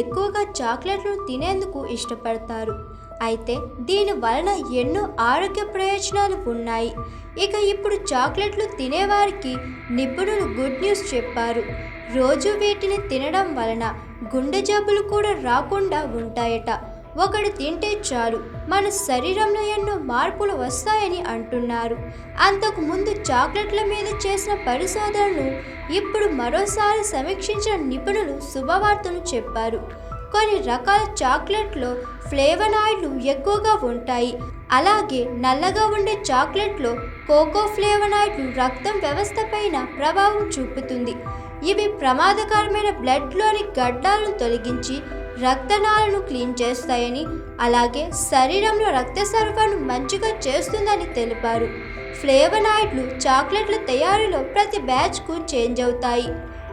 ఎక్కువగా చాక్లెట్లు తినేందుకు ఇష్టపడతారు. అయితే దీని వలన ఎన్నో ఆరోగ్య ప్రయోజనాలు ఉన్నాయి. ఇక ఇప్పుడు చాక్లెట్లు తినేవారికి నిపుణులు గుడ్ న్యూస్ చెప్పారు. రోజు వీటిని తినడం వలన గుండె జబ్బులు కూడా రాకుండా ఉంటాయట. ఒకడు తింటే చాలు మన శరీరంలో ఎన్నో మార్పులు వస్తాయని అంటున్నారు. అంతకు ముందు చాక్లెట్ల మీద చేసిన పరిశోధనను ఇప్పుడు మరోసారి సమీక్షించిన నిపుణులు శుభవార్తను చెప్పారు. కొన్ని రకాల చాక్లెట్లో ఫ్లేవనాయిడ్లు ఎక్కువగా ఉంటాయి. అలాగే నల్లగా ఉండే చాక్లెట్లో కోకో ఫ్లేవనాయిడ్లు రక్తం వ్యవస్థ పైన ప్రభావం చూపుతుంది. ఇవి ప్రమాదకరమైన బ్లడ్లోని గడ్డాలను తొలగించి రక్తనాళాలను క్లీన్ చేస్తాయని అలాగే శరీరంలో రక్త సరఫరాను మంచిగా చేస్తుందని తెలిపారు. ఫ్లేవనాయిడ్లు చాక్లెట్ల తయారీలో ప్రతి బ్యాచ్కు చేంజ్ అవుతాయి.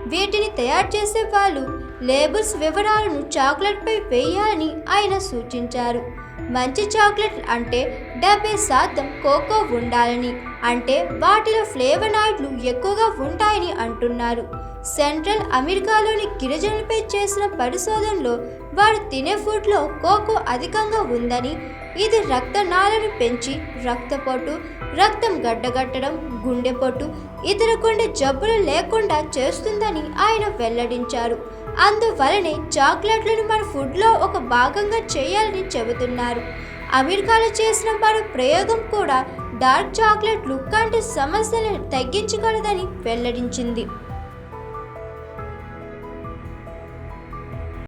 వీటిని తయారు చేసే వాళ్ళు లేబుల్స్ వివరాలను చాక్లెట్పై వేయాలని ఆయన సూచించారు. మంచి చాక్లెట్ అంటే డెబ్బై శాతం కోకో ఉండాలని. అంటే వాటిలో ఫ్లేవనాయిడ్లు ఎక్కువగా ఉంటాయని అంటున్నారు. సెంట్రల్ అమెరికాలోని గిరిజనులపై చేసిన పరిశోధనలో వారు తినే ఫుడ్లో కోకో అధికంగా ఉందని ఇది రక్తనాళను పెంచి రక్తపోటు రక్తం గడ్డగట్టడం గుండెపోటు ఇతర గుండె జబ్బులు లేకుండా చేస్తుందని ఆయన వెల్లడించారు. అందువలనే చాక్లెట్లను మన ఫుడ్లో ఒక భాగంగా చేయాలని చెబుతున్నారు. అమెరికాలో చేసిన మరో ప్రయోగం కూడా డార్క్ చాక్లెట్ లుక్ కంటి సమస్యలను తగ్గించగలదని వెల్లడించింది.